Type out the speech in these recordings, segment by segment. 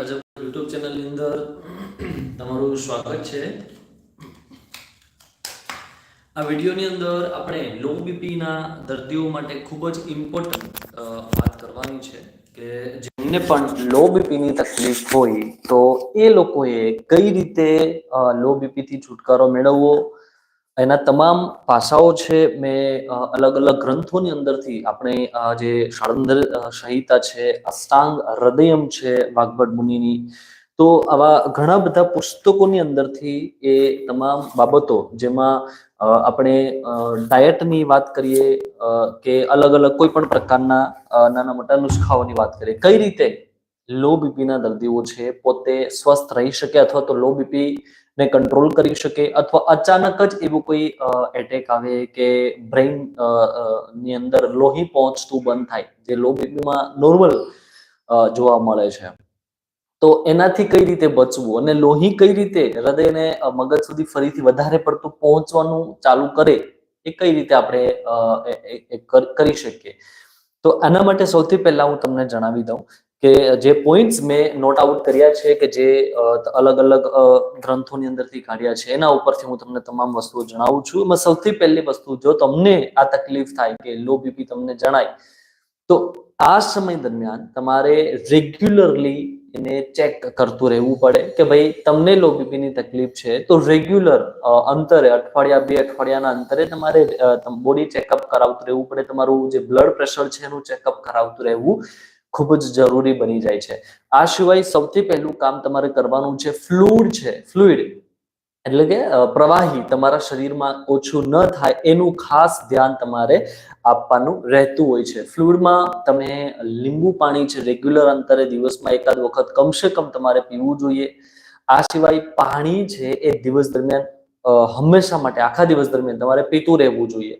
અજબ YouTube ચેનલની અંદર તમારું સ્વાગત છે. આ વિડીયોની અંદર આપણે લો બીપીના દર્દીઓ માટે ખૂબ જ ઇમ્પોર્ટન્ટ વાત કરવાની છે કે જેમને પણ લો બીપીની તકલીફ હોય તો એ લોકોએ કઈ રીતે લો બીપીથી છુટકારો મેળવવો એના તમામ પાસાઓ છે મેં અલગ અલગ ગ્રંથોની અંદરથી આપણે જે શાળંદર સંહિતા છે, અષ્ટાંગ, હૃદયમ છે વાઘભટ મુનિની, તો આવા ઘણા બધા પુસ્તકોની અંદરથી એ તમામ બાબતો જેમાં આપણે ડાયટની વાત કરીએ કે અલગ અલગ કોઈ પણ પ્રકારના નાના મોટા નુસ્ખાઓની વાત કરીએ, કઈ રીતે લો બીપીના દર્દીઓ છે, પોતે સ્વસ્થ રહી શકે અથવા તો લો બીપી ને કંટ્રોલ કરી શકે અથવા અચાનક જ એવું કોઈ એટેક આવે કે બ્રેઇનની અંદર લોહી પહોંચતું બંધ થાય, જે લો બીપીમાં નોર્મલ જોવા મળે છે. તો એનાથી કઈ રીતે બચવું અને લોહી કઈ રીતે હૃદયને મગજ સુધી ફરીથી વધારે પડતું પહોંચવાનું ચાલુ કરે એ કઈ રીતે આપણે કરી શકીએ? તો આના માટે સૌથી પહેલા હું તમને જણાવી દઉં કે જે પોઈન્ટ્સ મેં નોટ આઉટ કર્યા છે કે જે અલગ અલગ ગ્રંથોની અંદરથી કાઢ્યા છે, એના ઉપરથી હું તમને તમામ વસ્તુઓ જણાવું છું. એમાં સૌથી પહેલી વસ્તુ જો તમને આ તકલીફ થાય કે લો બીપી તમને જણાય, તો આ સમય દરમિયાન તમારે રેગ્યુલરલી એને ચેક કરતું રહેવું પડે કે ભાઈ તમને લો બીપીની તકલીફ છે, તો રેગ્યુલર અંતરે, અઠવાડિયા બે અઠવાડિયાના અંતરે તમારે બોડી ચેકઅપ કરાવતું રહેવું પડે. તમારું જે બ્લડ પ્રેશર છે એનું ચેકઅપ કરાવતું રહેવું. ખૂબ જ જરૂરી બની જાય છે. આ સિવાય સૌથી પહેલું કામ તમારે કરવાનું છે, ફ્લુઇડ છે, ફ્લુઇડ એટલે કે પ્રવાહી તમારા શરીરમાં ઓછું ન થાય એનું ખાસ ધ્યાન તમારે આપવાનું રહેતું હોય છે. ફ્લુઇડમાં તમે લીંબુ પાણી છે, રેગ્યુલર અંતરે દિવસમાં એકાદ વખત કમસે કમ તમારે પીવું જોઈએ. આ સિવાય પાણી છે એ દિવસ દરમિયાન હંમેશા માટે, આખા દિવસ દરમિયાન તમારે પીતું રહેવું જોઈએ.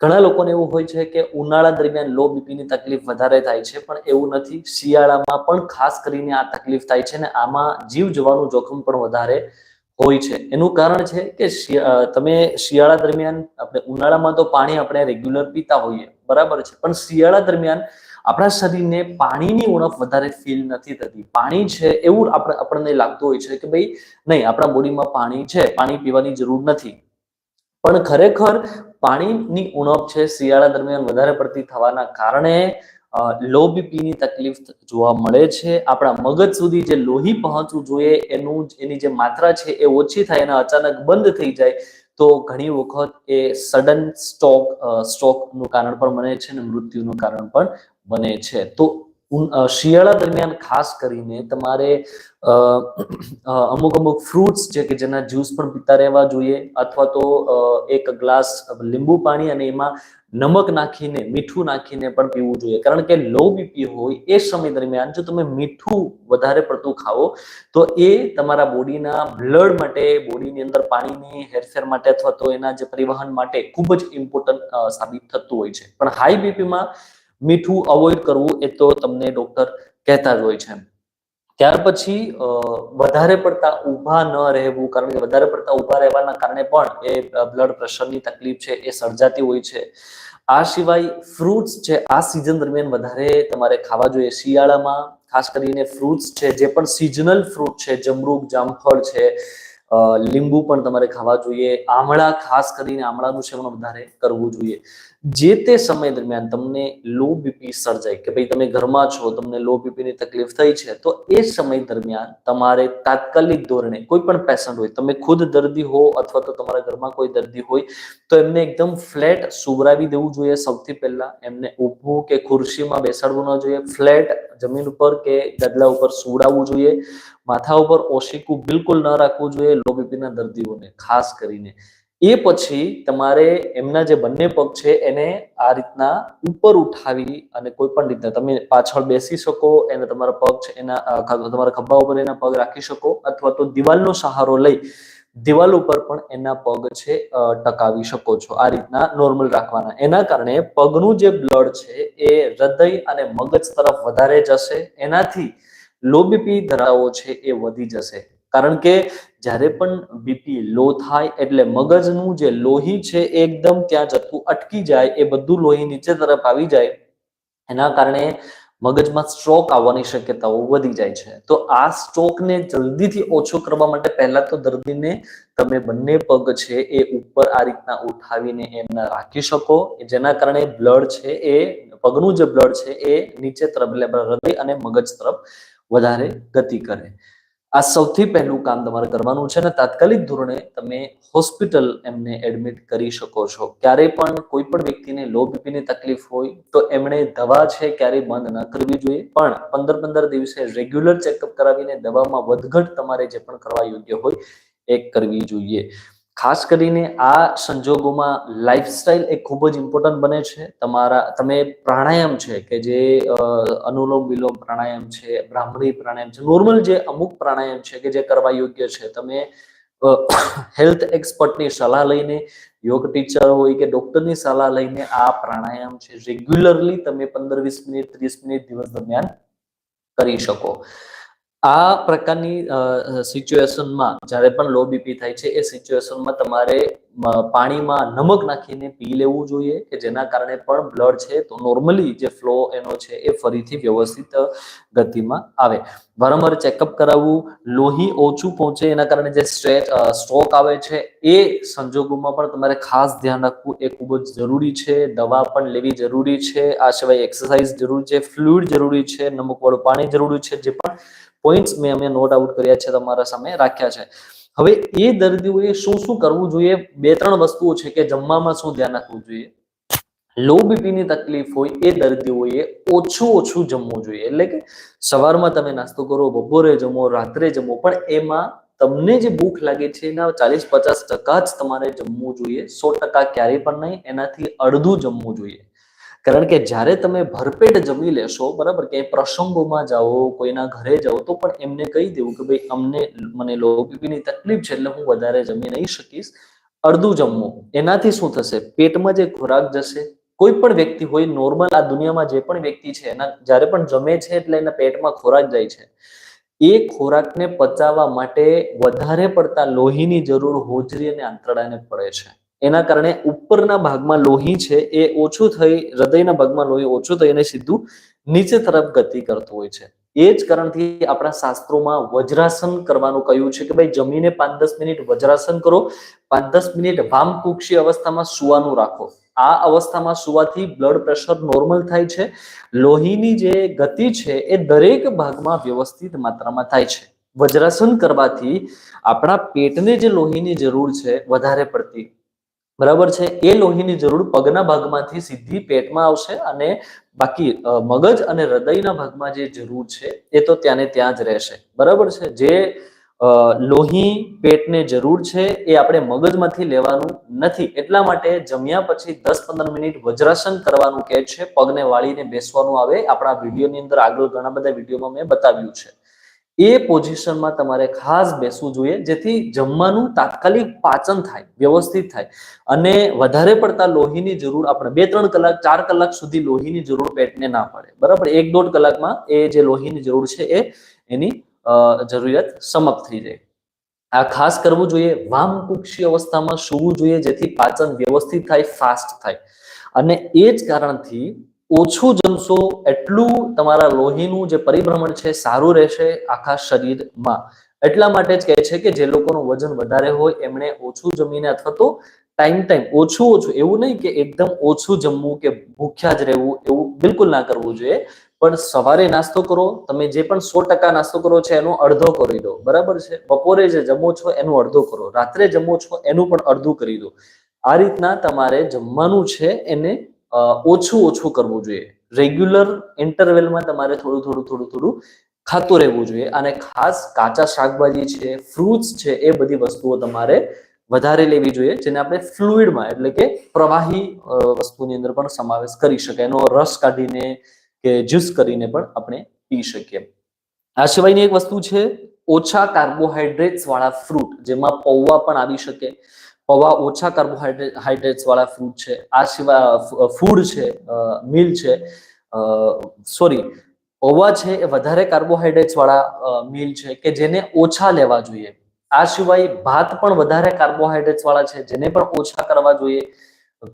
ઘણા લોકોને એવું હોય છે કે ઉનાળા દરમિયાન લો બીપીની તકલીફ વધારે થાય છે, પણ એવું નથી. શિયાળામાં પણ ખાસ કરીને આ તકલીફ થાય છે ને આમાં જીવ જવાનું જોખમ પણ વધારે હોય છે. એનું કારણ છે કે તમે શિયાળા દરમિયાન આપણે ઉનાળામાં તો પાણી આપણે રેગ્યુલર પીતા હોઈએ, બરાબર છે. પણ શિયાળા દરમિયાન આપણા શરીરને પાણીની ઉણપ વધારે ફીલ નથી થતી. પાણી છે એવું આપણે, આપણને લાગતું હોય છે કે ભાઈ નહીં, આપણા બોડીમાં પાણી છે, પાણી પીવાની જરૂર નથી. પણ ખરેખર પાણીની ઉણપ છે શિયાળા દરમિયાન વધારે પડતી થવાના કારણે લો બીપીની તકલીફ જોવા મળે છે. આપણા મગજ સુધી જે લોહી પહોંચવું જોઈએ, એનું એની જે માત્રા છે એ ઓછી થાય અને અચાનક બંધ થઈ જાય, તો ઘણી વખત એ સડન સ્ટોક સ્ટ્રોકનું કારણ પણ બને છે અને મૃત્યુનું કારણ પણ બને છે. તો શિયાળા દરમિયાન ખાસ કરીને તમારે અમુક અમુક ફ્રૂટ્સ છે કે જેના જ્યુસ પણ પીતા રહેવા જોઈએ અથવા તો એક ગ્લાસ લીંબુ પાણી અને એમાં નમક નાખીને, મીઠું નાખીને પણ પીવું જોઈએ. કારણ કે લો બીપી હોય એ સમય દરમિયાન જો તમે મીઠું વધારે પડતું ખાઓ, તો એ તમારા બોડીના બ્લડ માટે, બોડીની અંદર પાણીની હેરફેર માટે અથવા તો એના જે પરિવહન માટે ખૂબ જ ઇમ્પોર્ટન્ટ સાબિત થતું હોય છે. પણ હાઈ બીપીમાં મીઠું અવોઇડ કરવું એ તો તમને ડોક્ટર કહેતા જ હોય છે. ત્યાર પછી વધારે પડતા ઊભા ન રહેવું, કારણ કે વધારે પડતા ઊભા રહેવાના કારણે પણ એ બ્લડ પ્રેશરની તકલીફ છે, એ સર્જાતી હોય છે. આ સિવાય ફ્રૂટ્સ છે, આ સિઝન દરમિયાન વધારે તમારે ખાવા જોઈએ. શિયાળામાં ખાસ કરીને ફ્રૂટ્સ છે, જે પણ સિઝનલ ફ્રૂટ છે, જમરૂક, જામફળ છે લીંબુ પણ તમારે ખાવા જોઈએ. આમળા ખાસ કરીને આમળાનું સેવન વધારે કરવું જોઈએ. જે તે સમય દરમિયાન તમને લો બીપી સર્જાય કે ભાઈ તમે ઘરમાં છો, તમને લો બીપીની તકલીફ થઈ છે, તો એ સમય દરમિયાન તમારે તાત્કાલિક ધોરણે કોઈ પણ પેશન્ટ હોય, તમે ખુદ દર્દી હો અથવા તો તમારા ઘરમાં કોઈ દર્દી હોય, તો એમને એકદમ ફ્લેટ સુવરાવી દેવું જોઈએ સૌથી પહેલા. એમને ઊભું કે ખુરશીમાં બેસાડવું ન જોઈએ ફ્લેટ જમીન ઉપર કે ગદલા ઉપર સુવડાવવું જોઈએ, માથા ઉપર ઓશિકું બિલકુલ ન રાખવું જોઈએ લો બીપીના દર્દીઓને, ખાસ કરીને. એ પછી તમારે એમના જે બંને પગ છે, એને આ રીતના ઉપર ઉઠાવી અને કોઈ પણ રીતના તમે પાછળ બેસી શકો, એને તમારા પગ છે, એના તમારા ખભા ઉપર એના પગ રાખી શકો અથવા તો દિવાલનો સહારો લઈ દિવાલ ઉપર પણ એના પગ છે ટકાવી શકો છો, આ રીતના નોર્મલ રાખવાના. એના કારણે પગનું જે બ્લડ છે, એ હૃદય અને મગજ તરફ વધારે જશે, એનાથી લોબીપી ધરાવો છે, એ વધી જશે. કારણ કે જ્યારે પણ બીપી લો થાય એટલે મગજનું જે લોહી છે એકદમ ત્યાં જતું અટકી જાય, એ બધું લોહી નીચે તરફ આવી જાય, એના કારણે મગજમાં સ્ટ્રોક આવવાની શક્યતાઓ વધી જાય છે. તો આ સ્ટ્રોકને જલ્દીથી ઓછો કરવા માટે પહેલા તો દર્દીને તમે બંને પગ છે એ ઉપર આ રીતના ઉઠાવીને એમના રાખી શકો, જેના કારણે બ્લડ છે એ, પગનું જે બ્લડ છે એ નીચે તરફ એટલે હૃદય અને મગજ તરફ વધારે ગતિ કરે. આ સૌથી પહેલું કામ તમારે કરવાનું છે અને તાત્કાલિક ધોરણે તમે હોસ્પિટલ એમને એડમિટ કરી શકો છો. ક્યારે પણ કોઈ પણ વ્યક્તિને લો બીપીની તકલીફ હોય તો એમણે દવા છે ક્યારેય બંધ ન કરવી જોઈએ. પણ પંદર પંદર દિવસે રેગ્યુલર ચેકઅપ કરાવીને દવામાં વધઘટ તમારે જે પણ કરવા યોગ્ય હોય એ કરવી જોઈએ. ખાસ કરીને આ સંજોગોમાં લાઈફસ્ટાઈલ એ ખૂબ જ ઇમ્પોર્ટન્ટ બને છે. તમારા, તમે પ્રાણાયામ છે કે જે અનુલોમ વિલોમ પ્રાણાયામ છે, બ્રાહ્મણી પ્રાણાયામ છે નોર્મલ જે અમુક પ્રાણાયામ છે કે જે કરવા યોગ્ય છે, તમે હેલ્થ એક્સપર્ટની સલાહ લઈને, યોગ ટીચર હોય કે ડોક્ટરની સલાહ લઈને આ પ્રાણાયામ છે રેગ્યુલરલી તમે પંદર વીસ મિનિટ, ત્રીસ મિનિટ દિવસ દરમિયાન કરી શકો. આ પ્રકારની સિચ્યુએશનમાં જ્યારે પણ લો બીપી થાય છે, એ સિચ્યુએશનમાં તમારે પાણીમાં નમક નાખીને પી લેવું જોઈએ કે જેના કારણે પણ બ્લડ છે તો નોર્મલી જે ફ્લો એનો છે એ ફરીથી વ્યવસ્થિત ગતિમાં આવે. વારંવાર ચેકઅપ કરાવવું, લોહી ઓછું પહોંચે એના કારણે જે સ્ટ્રેચ સ્ટ્રોક આવે છે, એ સંજોગોમાં પણ તમારે ખાસ ધ્યાન રાખવું એ ખૂબ જ જરૂરી છે. દવા પણ લેવી જરૂરી છે. આ સિવાય એક્સરસાઇઝ જરૂરી છે, ફ્લુઇડ જરૂરી છે નમકવાળું પાણી જરૂરી છે, જે પણ પોઈન્ટ્સ મેં અમે નોટ આઉટ કર્યા છે તમારા સામે રાખ્યા છે. હવે એ દર્દીઓએ શું શું કરવું જોઈએ? બે ત્રણ વસ્તુઓ છે કે જમવામાં શું ધ્યાન રાખવું જોઈએ? લો બીપીની તકલીફ હોય એ દર્દીઓએ ઓછું ઓછું જમવું જોઈએ. એટલે કે સવારમાં તમે નાસ્તો કરો, બપોરે જમો, રાત્રે જમો, પણ એમાં તમને જે ભૂખ લાગે છે એના ચાલીસ પચાસ ટકા જ તમારે જમવું જોઈએ. સો ટકા ક્યારેય પણ નહીં, એનાથી અડધું જમવું જોઈએ. કારણ કે જ્યારે તમે ભરપેટ જમી લેશો, બરાબર કે પ્રસંગોમાં જાઓ, કોઈના ઘરે જાઓ, તો પણ એમને કહી દેવું કે ભાઈ, અમને, મને લો બીપીની તકલીફ છે, એટલે હું વધારે જમી નહીં શકીશ. અડધું જમવું એનાથી શું થશે? પેટમાં જે ખોરાક જશે, કોઈ પણ વ્યક્તિ હોય, નોર્મલ આ દુનિયામાં જે પણ વ્યક્તિ છે, એના જ્યારે પણ જમે છે, એટલે એના પેટમાં ખોરાક જાય છે. એ ખોરાકને પચાવવા માટે વધારે પડતા લોહીની જરૂર હોજરી અને આંતરડાને પડે છે. એના કારણે ઉપરના ભાગમાં લોહી છે એ ઓછું થઈ, હૃદયના ભાગમાં લોહી ઓછું થઈ અને સીધું નીચે તરફ ગતિ કરતું હોય છે. એ જ કારણથી આપણા શાસ્ત્રોમાં વજ્રાસન કરવાનું કહ્યું છે કે ભાઈ જમીને પાંચ દસ મિનિટ વજ્રાસન કરો, પાંચ દસ મિનિટ વામ કુક્ષી અવસ્થામાં સુવાનું રાખો. આ અવસ્થામાં સુવાથી બ્લડ પ્રેશર નોર્મલ થાય છે. લોહીની જે ગતિ છે એ દરેક ભાગમાં વ્યવસ્થિત માત્રામાં થાય છે. વજ્રાસન કરવાથી આપણા પેટને જે લોહીની જરૂર છે વધારે પડતી બરાબર છે? એ લોહીની જરૂર પગના ભાગમાંથી સીધી પેટમાં આવશે અને બાકી મગજ અને હૃદયના ભાગમાં જે જરૂર છે, એ તો ત્યાંને ત્યાં જ રહેશે. બરાબર છે? જે લોહી પેટને જરૂર છે, એ આપણે મગજમાંથી લેવાનું નથી. એટલા માટે જમ્યા પછી દસ પંદર મિનિટ વજ્રાસન કરવાનું કહે છે, પગને વાળીને બેસવાનું આવે. આપણા વિડીયોની અંદર આગળ ઘણા બધા વિડીયોમાં મેં બતાવ્યું છે. એ પોઝિશનમાં તમારે ખાસ બેસવું જોઈએ, જેથી જમવાનું તાત્કાલિક પાચન થાય, વ્યવસ્થિત થાય. અને વધારે પડતા લોહીની જરૂર આપણે બે ત્રણ કલાક, ચાર કલાક સુધી લોહીની જરૂર પેટને ના પડે. બરાબર? એક દોઢ કલાકમાં એ જે લોહીની જરૂર છે એ એની જરૂરિયાત સમાપ્ત થઈ જાય. આ ખાસ કરવું જોઈએ વામ કુક્ષી અવસ્થામાં સૂવું જોઈએ, જેથી પાચન વ્યવસ્થિત થાય, ફાસ્ટ થાય. અને એ જ કારણથી ઓછું જમશો, એટલું તમારા લોહીનું જે પરિભ્રમણ છે સારું રહેશે આખા શરીરમાં. એટલા માટે જ કહે છે કે જે લોકોનું વજન વધારે હોય, એમણે ઓછું જમીને અથવા તો ટાઈમ ટાઈમ ઓછું ઓછું, એવું નહીં કે એકદમ ઓછું જમવું કે ભૂખ્યા જ રહેવું, એવું બિલકુલ ના કરવું જોઈએ. પણ સવારે નાસ્તો કરો, તમે જે પણ સો ટકા નાસ્તો કરો છો એનો અડધો કરી દો. બરાબર છે? બપોરે જે જમો છો એનું અડધો કરો. રાત્રે જમો છો એનું પણ અડધું કરી દો. આ રીતના તમારે જમવાનું છે એને ઓછું ઓછું કરવું જોઈએ. રેગ્યુલર ઇન્ટરવેલમાં તમારે થોડું થોડું થોડું થોડું ખાતું રહેવું જોઈએ. અને ખાસ કાચા શાકભાજી છે ફ્રૂટ્સ છે, એ બધી વસ્તુઓ તમારે વધારે લેવી જોઈએ, જેને આપણે ફ્લુઇડમાં એટલે કે પ્રવાહી વસ્તુની અંદર પણ સમાવેશ કરી શકાય. એનો રસ કાઢીને કે જ્યુસ કરીને પણ આપણે પી શકીએ. આ સિવાયની એક વસ્તુ છે, ઓછા કાર્બોહાઈડ્રેટ્સ વાળા ફ્રૂટ જેમાં પૌવા પણ આવી શકે. પૌવા ઓછા કાર્બોહાઈડ્રેટ હાઈડ્રેટ્સ વાળા ફ્રૂટ છે. આ સિવાય ફૂડ છે મિલ છે. સોરી પૌવા છે એ વધારે કાર્બોહાઈડ્રેટ્સ વાળા મિલ છે કે જેને ઓછા લેવા જોઈએ. આ સિવાય ભાત પણ વધારે કાર્બોહાઈડ્રેટ્સ વાળા છે, જેને પણ ઓછા કરવા જોઈએ.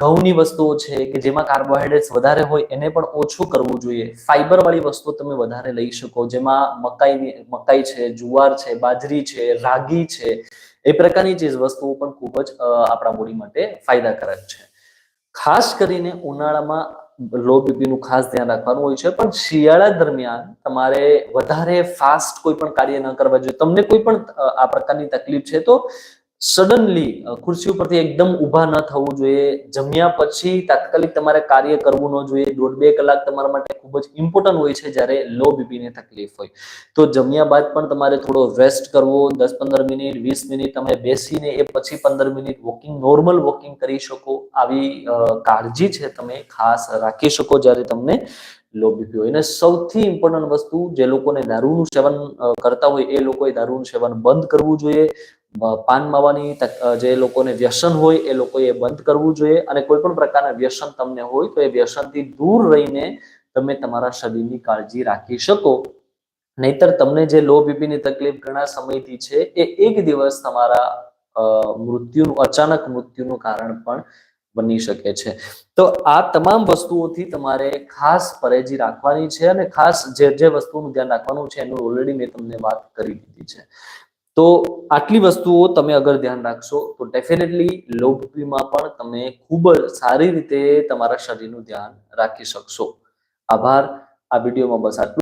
ઘઉંની વસ્તુઓ છે કે જેમાં કાર્બોહાઈડ્રેટ્સ વધારે હોય, એને પણ ઓછું કરવું જોઈએ. ફાઈબર વાળી વસ્તુઓ તમે વધારે લઈ શકો, જેમાં મકાઈ મકાઈ છે, જુવાર છે, બાજરી છે, રાગી છે એ પ્રકારની ચીજ વસ્તુઓ પણ ખૂબ જ આપણા બોડી માટે ફાયદાકારક છે. ખાસ કરીને ઉનાળામાં લો બીપીનું ખાસ ધ્યાન રાખવાનું હોય છે, પણ શિયાળા દરમિયાન તમારે વધારે ફાસ્ટ કોઈ પણ કાર્ય ન કરવા જોઈએ. તમને કોઈ પણ આ પ્રકારની તકલીફ છે તો સડનલી ખુરશી ઉપરથી એકદમ ઊભા ન થવું જોઈએ. જમ્યા પછી તાત્કાલિક તમારે કાર્ય કરવું ન જોઈએ. દોઢ બે કલાક તમારા માટે ખૂબ જ ઇમ્પોર્ટન્ટ હોય છે જ્યારે લો બીપી ની તકલીફ હોય. તો જમ્યા બાદ પણ તમારે થોડો રેસ્ટ કરવો. દસ પંદર મિનિટ, વીસ મિનિટ તમે બેસીને એ પછી પંદર મિનિટ વોકિંગ નોર્મલ વોકિંગ કરી શકો. આવી કાળજી છે તમે ખાસ રાખી શકો જ્યારે તમને લો બીપી હોય. અને સૌથી ઇમ્પોર્ટન્ટ વસ્તુ જે લોકોને દારૂનું સેવન કરતા હોય એ લોકોએ દારૂનું સેવન બંધ કરવું જોઈએ. પાન માવાની જે લોકોને વ્યસન હોય એ લોકોએ બંધ કરવું જોઈએ અને કોઈ પણ પ્રકારના વ્યસન તમને હોય તો એ વ્યસનથી દૂર રહીને તમે તમારા શરીરની કાળજી રાખી શકો. નહીતર તમને જે લો બીપીની તકલીફ ઘણા સમયથી છે એ એક દિવસ તમારા મૃત્યુનું, અચાનક મૃત્યુનું કારણ પણ બની શકે છે. તો આ તમામ વસ્તુઓથી તમારે ખાસ પરેજી રાખવાની છે અને ખાસ જે જે વસ્તુનું ધ્યાન રાખવાનું છે એનું ઓલરેડી મેં તમને વાત કરી દીધી છે. તો આટલી વસ્તુઓ તમે અગર ધ્યાન રાખશો, તો ડેફિનેટલી લો બીપીમાં પણ તમે ખૂબ જ સારી રીતે તમારા શરીરનું ધ્યાન રાખી શકશો. આભાર. આ વિડીયોમાં બસ આટલું